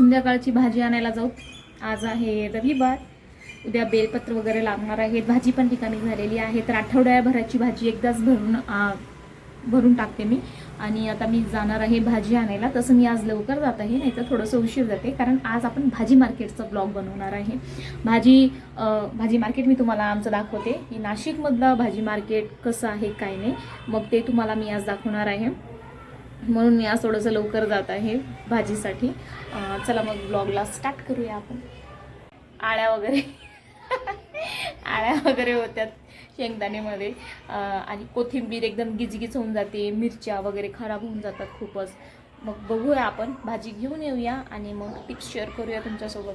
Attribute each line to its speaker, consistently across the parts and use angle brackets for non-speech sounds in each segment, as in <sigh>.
Speaker 1: संध्याकाळची भाजी आणायला जाऊ. आज आहे रविवार. उद्या बेलपत्र वगैरे लागणार आहेत भाजी पण ठिकाणी झालेली आहे. तर आठवड्याभराची भाजी एकदाच भरून भरून टाकते मी. आणि आता मी जाणार आहे भाजी आणायला. तसं मी आज लवकर जात आहे. नाही तर थोडंसं उशीर जाते. कारण आज आपण भाजी मार्केटचा ब्लॉग बनवणार आहे. भाजी भाजी मार्केट मी तुम्हाला आमचं दाखवते. की नाशिकमधलं भाजी मार्केट कसं आहे काय नाही. मग ते तुम्हाला मी आज दाखवणार आहे. म्हणून मी आज थोडंसं लवकर जात आहे भाजीसाठी. चला मग ब्लॉगला स्टार्ट करूया आपण. आळ्या वगैरे. <laughs> आळ्या वगैरे होत्यात शेंगदाणेमध्ये. आणि कोथिंबीर एकदम गिजगिज होऊन जाते मिरच्या वगैरे खराब होऊन जातात खूपच. मग बघूया आपण भाजी घेऊन येऊया आणि मग टिप्स शेअर करूया तुमच्यासोबत.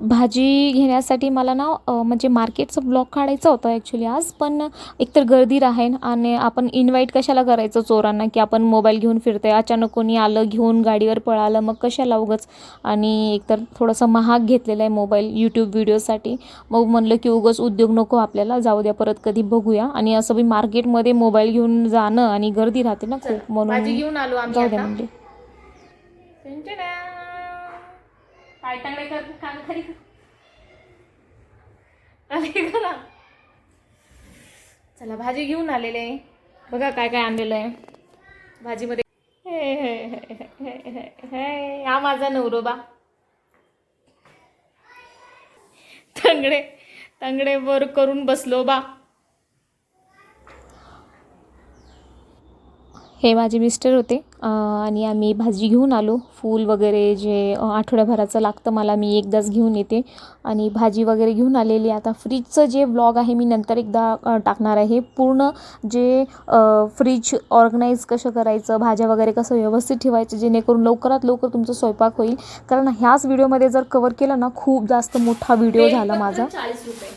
Speaker 1: भाजी घेण्यासाठी मला ना म्हणजे मार्केटचा ब्लॉग काढायचा होता ॲक्च्युली आज. पण एकतर गर्दी राहील आणि आपण इन्व्हाइट कशाला करायचं चोरांना की आपण मोबाईल घेऊन फिरतोय? अचानक कोणी आलं घेऊन गाडीवर पळालं मग कशाला उगच? आणि एकतर थोडंसं महाग घेतलेला आहे मोबाईल यूट्यूब व्हिडिओसाठी मग म्हणलं की उगच उद्योग नको आपल्याला जाऊ द्या परत कधी बघूया. आणि असं बी मार्केटमध्ये मोबाईल घेऊन जाणं आणि गर्दी राहते ना खूप. म्हणून
Speaker 2: घेऊन आलो आम्ही
Speaker 1: जाऊ द्या म्हणजे.
Speaker 2: काय टांगडे कर कान खाली कर. करा चला भाजी घेऊन आलेले आहे. बघा काय काय आणलेलं आहे भाजीमध्ये हे, हे. हा माझा नवरोबा तंगडे तंगडे वर करून बसलो बा
Speaker 1: हे माझे मिस्टर होते. आणि आम्ही भाजी घेऊन आलो. फूल वगैरे जे आठवड्याभराचं लागतं मला मी एकदाच घेऊन येते. आणि भाजी वगैरे घेऊन आलेली. आता फ्रीजचं जे ब्लॉग आहे मी नंतर एकदा टाकणार आहे. पूर्ण जे फ्रीज ऑर्गनाईज कसं करायचं भाज्या वगैरे कसं व्यवस्थित ठेवायचं जेणेकरून लवकरात लवकर तुमचा स्वयंपाक होईल. कारण ह्याच व्हिडिओमध्ये जर कवर केलं ना खूप जास्त मोठा व्हिडिओ झाला माझा.
Speaker 2: चाळीस रुपये.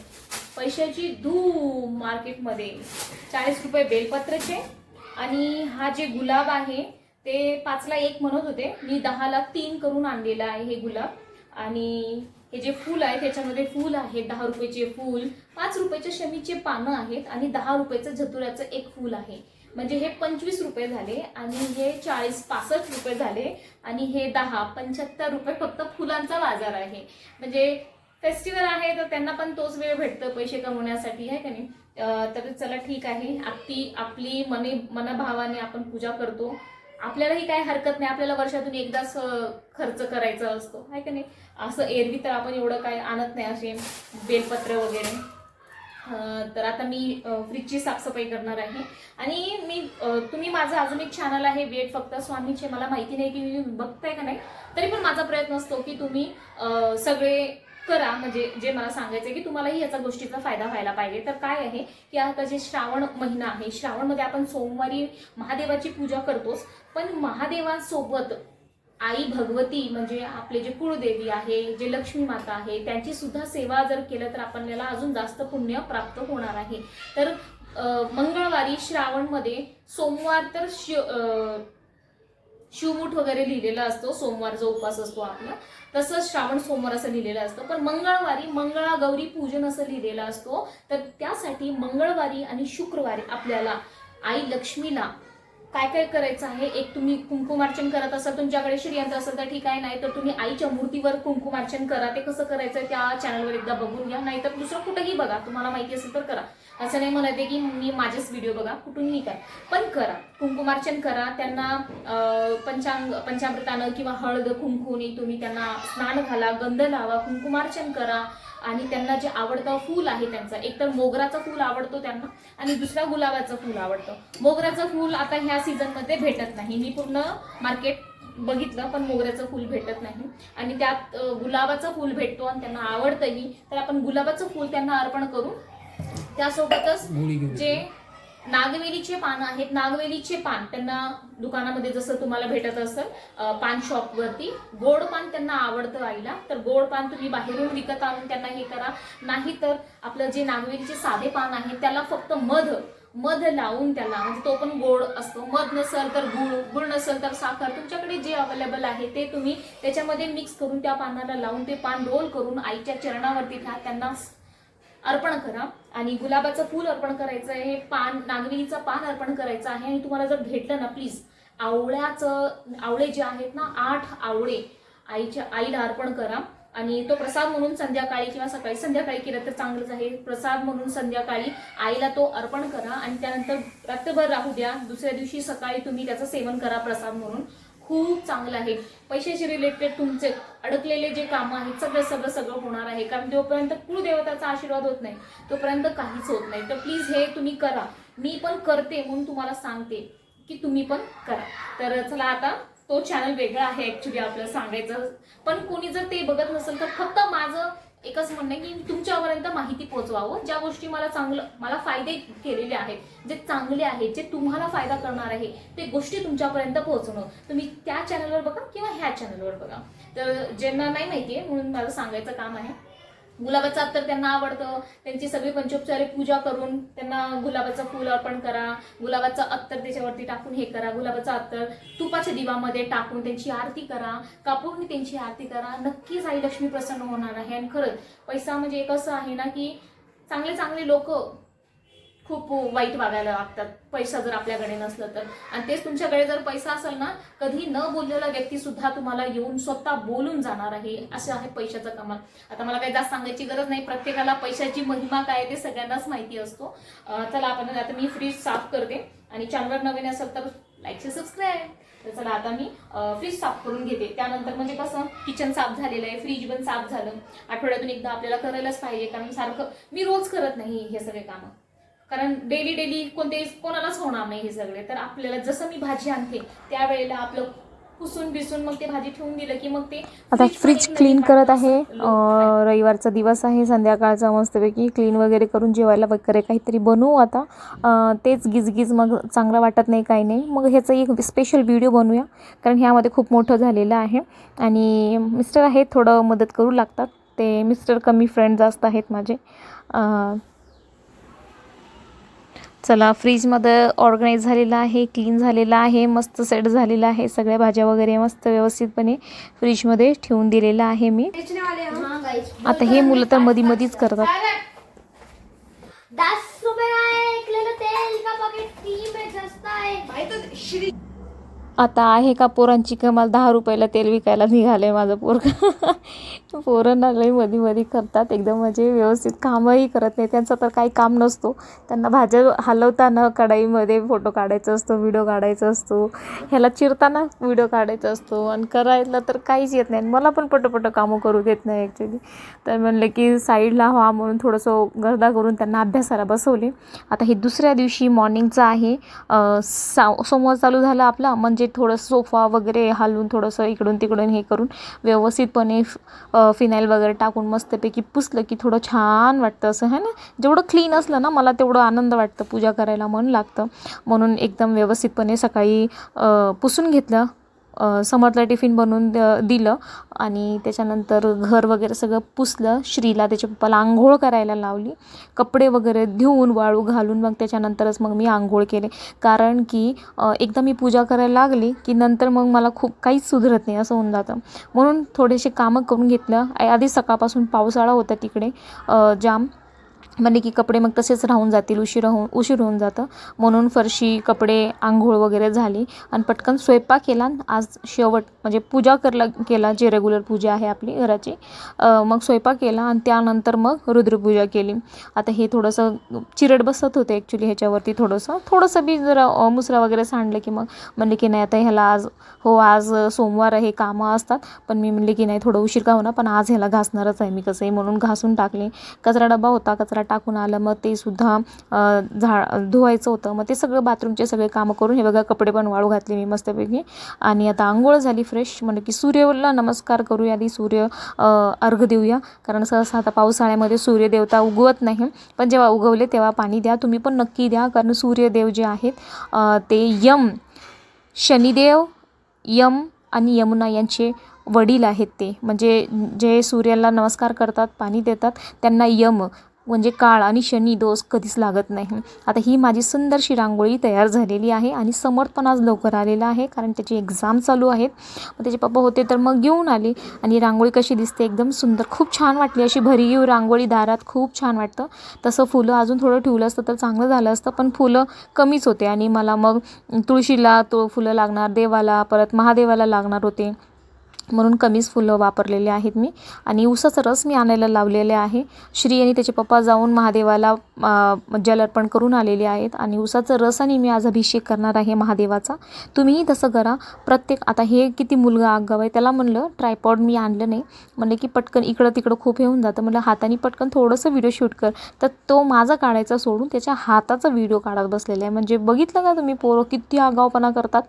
Speaker 2: पैशाची धूम मार्केटमध्ये चाळीस रुपये बेलपत्रचे. आणि हा जे गुलाब आहे ते पाचला एक म्हणत होते. मी दहाला तीन करून आणलेला आहे हे गुलाब. आणि हे जे फूल आहे त्याच्यामध्ये फूल आहे. दहा रुपयाचे फूल पाच रुपयाचे शमीचे पानं आहेत आणि दहा रुपयाचं झतुऱ्याचं एक फूल आहे. म्हणजे हे पंचवीस रुपये झाले आणि हे चाळीस पासष्ट रुपये झाले. आणि हे दहा पंच्याहत्तर रुपये फक्त फुलांचा बाजार आहे. म्हणजे फेस्टिवल आहे तर त्यांना पण तोच वेळ भेटतो पैसे कमवण्यासाठी आहे का नाही? तर चला ठीक आहे. आपली आपली मने मनभावाने आपण पूजा करतो. आपल्यालाही काय हरकत नाही. आपल्याला वर्षातून एकदाच खर्च करायचा असतो आहे का नाही? असं एरवी तर आपण एवढं काय आणत नाही असे बेलपत्र वगैरे. तर आता मी फ्रीजची साफसफाई करणार आहे. आणि मी तुम्ही माझं अजून एक चॅनल आहे वेट फक्त स्वामीचे. मला माहिती नाही की मी बघताय का नाही? तरी पण माझा प्रयत्न असतो की तुम्ही सगळे करा. म्हणजे जे मला सांगायचं आहे की तुम्हालाही याचा गोष्टीचा फायदा व्हायला पाहिजे. तर काय आहे की आता जे श्रावण महिना आहे श्रावणमध्ये आपण सोमवारी महादेवाची पूजा करतोच. पण महादेवासोबत आई भगवती म्हणजे आपले जे कुळदेवी आहे जे लक्ष्मी माता आहे त्यांची सुद्धा सेवा जर केलं तर आपल्याला अजून जास्त पुण्य प्राप्त होणार आहे. तर मंगळवारी श्रावणमध्ये सोमवार तर शि शिवमुठ वगैरे लिहिलेला असतो सोमवार जो उपवास असतो आपला. तसंच श्रावण सोमवार असं लिहिलेलं असतं. पण मंगळवारी मंगळा गौरी पूजन असं लिहिलेलं असतो. तर त्यासाठी मंगळवारी आणि शुक्रवारी आपल्याला आई लक्ष्मीला काय काय करायचं आहे? एक तुम्ही कुंकुमार्चन करत असाल तुमच्याकडे श्रीयंत्र असेल तर ठीक आहे नाही तर तुम्ही आईच्या मूर्तीवर कुंकुमार्चन करा. ते कसं करायचं त्या चॅनलवर एकदा बघून घ्या. नाहीतर दुसरं कुठंही बघा. तुम्हाला माहिती असेल तर करा. असं नाही म्हणत आहे की मी माझेच व्हिडिओ बघा. कुठूनही करा. पण करा. कुंकुमार्चन करा. त्यांना पंचांग पंचामृतानं किंवा हळद कुंकुनी तुम्ही त्यांना स्नान घाला गंध लावा. कुंकुमार्चन करा. आणि त्यांना जे आवडतं फूल आहे त्यांचं. एकतर मोगराचं फूल आवडतो त्यांना आणि दुसरा गुलाबाचं फूल आवडतं. मोगऱ्याचं फूल आता ह्या सीझनमध्ये भेटत नाही. मी पूर्ण मार्केट बघितलं पण मोगऱ्याचं फूल भेटत नाही. आणि त्यात गुलाबाचं फूल भेटतो आणि त्यांना आवडतंही तर आपण गुलाबाचं फूल त्यांना अर्पण करू. त्यासोबतच जे नागवेलीचे पान आहेत. नागवेलीचे पान त्यांना दुकानामध्ये जसं तुम्हाला भेटत असेल पान शॉपवरती. गोड पान त्यांना आवडतं आईला. तर गोड पान तुम्ही बाहेरून विकत आणून त्यांना हे करा. नाही तर आपलं जे नागवेलीचे साधे पान आहे त्याला फक्त मध मध लावून त्याला म्हणजे तो पण गोड असतो. मध नसेल तर गुळ गुळ नसेल तर साखर तुमच्याकडे जे अवेलेबल आहे ते तुम्ही त्याच्यामध्ये मिक्स करून त्या पानाला लावून ते पान रोल करून आईच्या चरणावरती घ्या त्यांना अर्पण करा. आणि गुलाबाचं फूल अर्पण करायचं आहे पान नागवेलीचं पान अर्पण करायचं आहे. आणि तुम्हाला जर भेटलं ना प्लीज आवळ्याचं आवळे जे आहेत ना आठ आवळे आईच्या आईला अर्पण करा. आणि तो प्रसाद म्हणून संध्याकाळी किंवा सकाळी संध्याकाळी केलं तर चांगलंच आहे. प्रसाद म्हणून संध्याकाळी आईला तो अर्पण करा. आणि त्यानंतर रात्रभर राहू द्या. दुसऱ्या दिवशी सकाळी तुम्ही त्याचं सेवन करा प्रसाद म्हणून. खूप चांगलं आहे. पैशाशी रिलेटेड तुमचे अडकलेले जे कामं आहेत सगळं सगळं सगळं होणार आहे. कारण जोपर्यंत कुळदेवताचा आशीर्वाद होत नाही तोपर्यंत काहीच होत नाही. तर प्लीज हे तुम्ही करा. मी पण करते म्हणून तुम्हाला सांगते की तुम्ही पण करा. तर चला आता तो चॅनल वेगळा आहे ऍक्च्युली आपलं सांगायचं. पण कोणी जर ते बघत नसेल तर फक्त माझं एकच म्हणणं आहे की तुमच्यापर्यंत माहिती पोहोचवावं ज्या गोष्टी मला चांगलं मला फायदे केलेले आहेत जे चांगले आहेत जे तुम्हाला फायदा करणार आहे ते गोष्टी तुमच्यापर्यंत पोहोचवणं तुम्ही त्या चॅनलवर बघा किंवा ह्या चॅनलवर बघा. तर ज्यांना नाही माहिती आहे म्हणून माझं सांगायचं काम आहे गुलाबाचं अत्तर त्यांना आवडतं. त्यांची सगळी पंचोपचारी पूजा करून त्यांना गुलाबाचं फूल अर्पण करा. गुलाबाचं अत्तर त्याच्यावरती टाकून हे करा. गुलाबाचं अत्तर तुपाच्या दिवामध्ये टाकून त्यांची आरती करा. कापूरने त्यांची आरती करा. नक्कीच आई लक्ष्मी प्रसन्न होणार आहे. आणि खरंच पैसा म्हणजे एक असं आहे ना की चांगले चांगले लोक खूप वाईट वागायला लागतात. पैसा जर आपल्याकडे नसलं तर. आणि तेच तुमच्याकडे जर पैसा असेल ना कधी न बोललेला व्यक्ती सुद्धा तुम्हाला येऊन स्वतः बोलून जाणार आहे. असं आहे पैशाचं कमाल. आता मला काही जास्त सांगायची गरज नाही. प्रत्येकाला पैशाची महिमा काय आहे ते सगळ्यांनाच माहिती असतो. चला आपण आता मी फ्रीज साफ करते. आणि चॅनलवर नवीन असेल तर लाईक सबस्क्राईब तर चला आता मी फ्रीज साफ करून घेते. त्यानंतर म्हणजे कसं किचन साफ झालेलं आहे फ्रीज पण साफ झालं. आठवड्यातून एकदा आपल्याला करायलाच पाहिजे. कारण सारखं मी रोज करत नाही हे सगळे कामं. कारण डेली डेली कोणते कोणालाच होणार नाही हे सगळे. तर आपल्याला जसं मी भाजी आणते त्यावेळेला आपलं पुसून बिसून मग ते भाजी ठेवून दिलं की मग ते
Speaker 1: आता फ्रीज क्लीन करत आहे. रविवारचा दिवस आहे संध्याकाळचा मस्तपैकी क्लीन वगैरे करून जेवायला वगैरे काहीतरी बनवू आता. तेच गिजगिज मग चांगलं वाटत नाही काही नाही. मग ह्याचं एक स्पेशल व्हिडिओ बनवूया कारण ह्यामध्ये खूप मोठं झालेलं आहे. आणि मिस्टर आहेत थोडं मदत करू लागतात. ते मिस्टर कमी फ्रेंड जास्त आहेत माझे. चला फ्रीजमध्ये ऑर्गनाईज झालेलं आहे क्लीन झालेलं आहे मस्त सेट झालेलं आहे सगळ्या भाज्या वगैरे मस्त व्यवस्थितपणे फ्रीजमध्ये ठेवून दिलेलं आहे मी. आता हे मुलं तर मधी मधीच करतात. आता आहे का पोरांची कमाल दहा रुपयाला तेल विकायला निघालं आहे माझं पोरं पोरांना लई मध्ये मध्ये करतात. एकदम म्हणजे व्यवस्थित कामही करत नाही. त्यांचं तर काही काम नसतो. त्यांना भाज्या हलवताना कढाईमध्ये फोटो काढायचा असतो व्हिडिओ काढायचा असतो. ह्याला चिरताना व्हिडिओ काढायचा असतो. आणि करायला तर काहीच येत नाही. मला पण पटपट कामं करू देत नाही ॲक्च्युली तर म्हणलं की साईडला व्हा म्हणून थोडंसं गर्दा करून त्यांना अभ्यासाला बसवले. आता हे दुसऱ्या दिवशी मॉर्निंगचं आहे. सा सोमवार चालू झाला आपला. म्हणजे थोडं सोफा वगैरे हलवून थोडंसं इकडून तिकडून हे करून व्यवस्थितपणे फिनाईल वगैरे टाकून मस्तपैकी पुसलं की थोडं छान वाटतं असं है ना? जेवढं क्लीन असलं ना मला तेवढं आनंद वाटतं पूजा करायला मन लागतं. म्हणून एकदम व्यवस्थितपणे सकाळी पुसून घेतलं. समर्थला टिफिन बनवून द दिलं आणि त्याच्यानंतर घर वगैरे सगळं पुसलं. श्रीला त्याच्या पप्पाला आंघोळ करायला लावली. कपडे वगैरे धुवून वाळू घालून मग त्याच्यानंतरच मग मी आंघोळ केले. कारण की एकदा मी पूजा करायला लागली की नंतर मग मला खूप काहीच सुधरत नाही असं होऊन जातं. म्हणून थोडेसे कामं करून घेतलं. आधी सकाळपासून पावसाळा होता तिकडे. जाम. म्हणजे की कपडे मग तसेच राहून जातील उशीर होऊन उशीर होऊन जातं. म्हणून फरशी कपडे आंघोळ वगैरे झाली. आणि पटकन स्वयंपाक केला आणि आज शेवट म्हणजे पूजा करला केला जे रेग्युलर पूजा आहे आपली घराची. मग स्वयंपाक केला आणि त्यानंतर मग रुद्रपूजा केली. आता हे थोडंसं चिरड बसत होते ॲक्च्युली ह्याच्यावरती थोडंसं. थोडंसं बी जरा मुसरा वगैरे सांडलं की मग म्हणले की नाही आता ह्याला आज हो आज सोमवार आहे कामं असतात. पण मी म्हणले की नाही थोडं उशीर का होणार पण आज ह्याला घासणारच आहे मी कसंही. म्हणून घासून टाकले. कचरा डबा होता कचरा टाकून आलं मग ते सुद्धा अ, झा धुवायचं होतं. मग ते सगळं बाथरूमचे सगळे कामं करून हे बघा कपडे पण वाळू घातले मी मस्तपैकी. आणि आता आंघोळ झाली फ्रेश म्हणजे की सूर्यला नमस्कार करूया आधी सूर्य अर्घ देऊया. कारण सहसा आता पावसाळ्यामध्ये सूर्यदेवता उगवत नाही. पण जेव्हा उगवले तेव्हा पाणी द्या तुम्ही पण नक्की द्या कारण सूर्यदेव जे आहेत ते यम शनिदेव यम आणि यमुना यांचे वडील आहेत ते. म्हणजे जे सूर्याला नमस्कार करतात पाणी देतात त्यांना यम म्हणजे काळ आणि शनी दोष कधीच लागत नाही. आता ही माझी सुंदरशी रांगोळी तयार झालेली आहे आणि समर्थ आज लवकर आलेला आहे कारण त्याची एक्झाम चालू आहेत. मग त्याचे पप्पा होते तर मग घेऊन आले आणि रांगोळी कशी दिसते एकदम सुंदर. खूप छान वाटली अशी भरीव रांगोळी दारात. खूप छान वाटतं. तसं फुलं अजून थोडं ठेवलं असतं तर चांगलं झालं असतं पण फुलं कमीच होते आणि मला मग तुळशीला तो फुलं लागणार देवाला परत महादेवाला लागणार होते. म्हणून कमीच फुलं वापरलेले आहेत मी. आणि उसाचा रस मी आणायला लावलेले आहे. श्री आणि त्याचे पप्पा जाऊन महादेवाला जल अर्पण करून आलेले आहेत. आणि उसाचं रस आणि मी आज अभिषेक करणार आहे महादेवाचा. तुम्हीही तसं करा. प्रत्येक आता हे किती मुलगा आगाव आहे त्याला म्हणलं ट्रायपॉड मी आणलं नाही. म्हणलं की पटकन इकडं तिकडं खूप हे होऊन जातं. म्हणलं हाताने पटकन थोडंसं व्हिडिओ शूट कर. तर तो माझा काढायचा सोडून त्याच्या हाताचा व्हिडिओ काढत बसलेला आहे. म्हणजे बघितलं का तुम्ही पोरं किती आगावपणा करतात?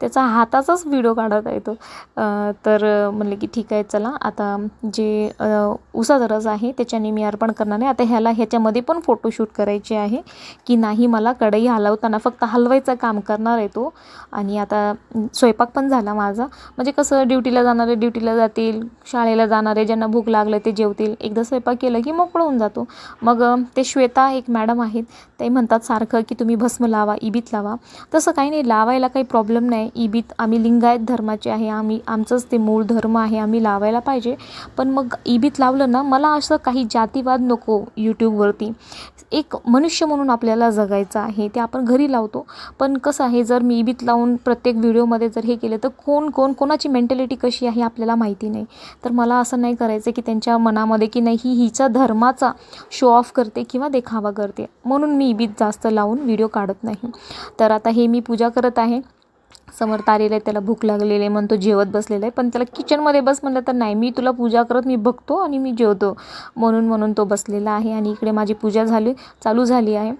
Speaker 1: त्याचा हाताचाच व्हिडिओ काढत आहे तो. तर तर म्हणले म्हणलं की ठीक आहे चला. आता जे उसाचा रस आहे त्याच्याने मी अर्पण करणार आहे. आता ह्याला ह्याच्यामध्ये पण फोटोशूट करायचे आहे की नाही मला कढई हलवताना फक्त हलवायचं काम करणार आहे तो. आणि आता स्वयंपाक पण झाला माझा. म्हणजे कसं ड्युटीला जाणारे ड्युटीला जातील शाळेला जाणारे ज्यांना भूक लागलं ते जेवतील. एकदा स्वयंपाक केलं की मोकळं होऊन जातो. मग ते श्वेता एक मॅडम आहेत ते म्हणतात सारखं की तुम्ही भस्म लावा इबीत लावा. तसं काही नाही लावायला काही प्रॉब्लेम नाही. इबीत आम्ही लिंगायत धर्माचे आहे. आम्ही आमचंच ते मूळ धर्म आहे आम्ही लावायला पाहिजे. पण मग इबीत लावलं ना मला असं काही जातीवाद नको यूट्यूबवरती एक मनुष्य म्हणून आपल्याला जगायचं आहे ते आपण घरी लावतो. पण कसं आहे जर मी इबीत लावून प्रत्येक व्हिडिओमध्ये जर हे केलं तर कोण कोण कोणाची मेंटॅलिटी कशी आहे आपल्याला माहिती नाही. तर मला असं नाही करायचं की त्यांच्या मनामध्ये की नाही ही हिचा धर्माचा शो ऑफ करते किंवा देखावा करते. म्हणून मी इबीत जास्त लावून व्हिडिओ काढत नाही. तर आता हे मी पूजा करत आहे. समोर तारेला आहे त्याला भूक लागलेली आहे म्हणून तो जेवत बसलेला आहे. पण त्याला किचनमध्ये बस म्हणलं तर नाही मी तुला पूजा करत मी बघतो आणि मी जेवतो. म्हणून म्हणून तो बसलेला आहे आणि इकडे माझी पूजा झाली चालू झाली आहे.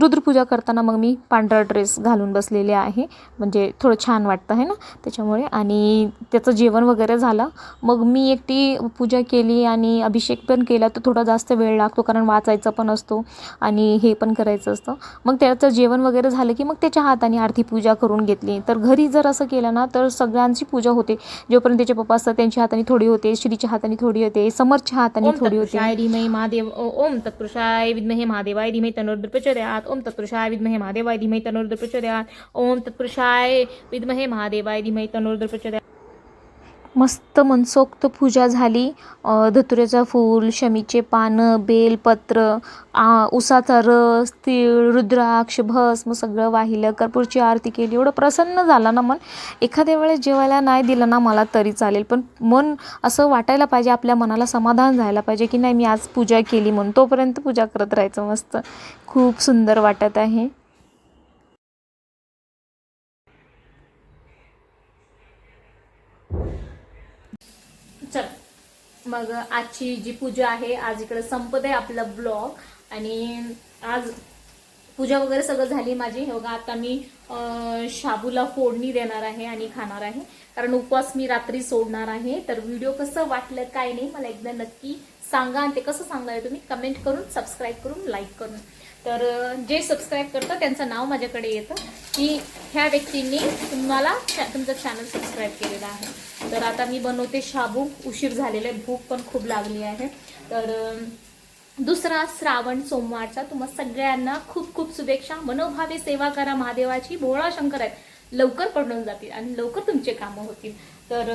Speaker 1: रुद्रपूजा करताना मग मी पांढरा ड्रेस घालून बसलेले आहे. म्हणजे थोडं छान वाटतं आहे ना? त्याच्यामुळे आणि त्याचं जेवण वगैरे झालं. मग मी एकटी पूजा केली आणि अभिषेक पण केला तर थोडा जास्त वेळ लागतो कारण वाचायचा पण असतो आणि हे पण करायचं असतं. मग त्याचं जेवण वगैरे झालं की मग त्याच्या हाताने आरती पूजा करून घेतली. तर घरी जर असं केलं ना तर सगळ्यांची पूजा होते. जोपर्यंत त्याचे पप्पा असतात त्यांच्या हाताने थोडी होते श्रीच्या हाताने थोडी होते समर्थच्या हाताने थोडी होते.
Speaker 3: धीमहि महादेव ओम तत्पुरुषाय विद्महे महादेवाय धीमहि तनोर्द्र प्रचोदयात ओम तत्पुरुषाय विद्महे महादेवाय धीमहि तनोर्द्र प्रचोदयात ओम तत्पुरुषाय विद्महे महादेवाय धीमहि तनोर्द्र प्रचोदयात
Speaker 1: मस्त मनसोक्त पूजा झाली. धतुऱ्याचं फूल शमीचे पानं बेलपत्र आ, उसाचा रस तीळ रुद्राक्ष भस्म सगळं वाहिलं. कर्पूरची आरती केली. एवढं प्रसन्न झालं ना मन. एखाद्या वेळेस जेवायला नाही दिलं ना मला तरी चालेल. पण मन असं वाटायला पाहिजे आपल्या मनाला समाधान झायला पाहिजे की नाही मी आज पूजा केली म्हणून. तोपर्यंत पूजा करत राहायचं मस्त. खूप सुंदर वाटत आहे.
Speaker 2: चल. मग आजची जी पूजा आहे आज इकडे संपत आहे आपला ब्लॉग आणि आज पूजा वगैरे सगळं झाली माझी. हे बघा आता मी शाबूला फोडणी देणार आहे आणि खाणार आहे. कारण उपवास मी रात्री सोडणार आहे. तर व्हिडिओ कसं वाटलं काय नाही मला एकदा नक्की सांगा. आणि ते कसं सांगाय तुम्ही कमेंट करून सबस्क्राईब करून लाईक करून. तर जे सबस्क्राईब करतं त्यांचं नाव माझ्याकडे येतं. की ह्या व्यक्तींनी तुम्हाला तुमचं चॅनल सबस्क्राईब केलेलं आहे. तर आता मी बनवते शाबू. उशीर झालेला आहे भूक पण खूप लागली आहे. तर दुसरा श्रावण सोमवारचा. तुम्हाला सगळ्यांना खूप खूप शुभेच्छा. मनोभावे सेवा करा महादेवाची. भोळा शंकर आहे लवकर पडून जातील आणि लवकर तुमचे कामं होतील. तर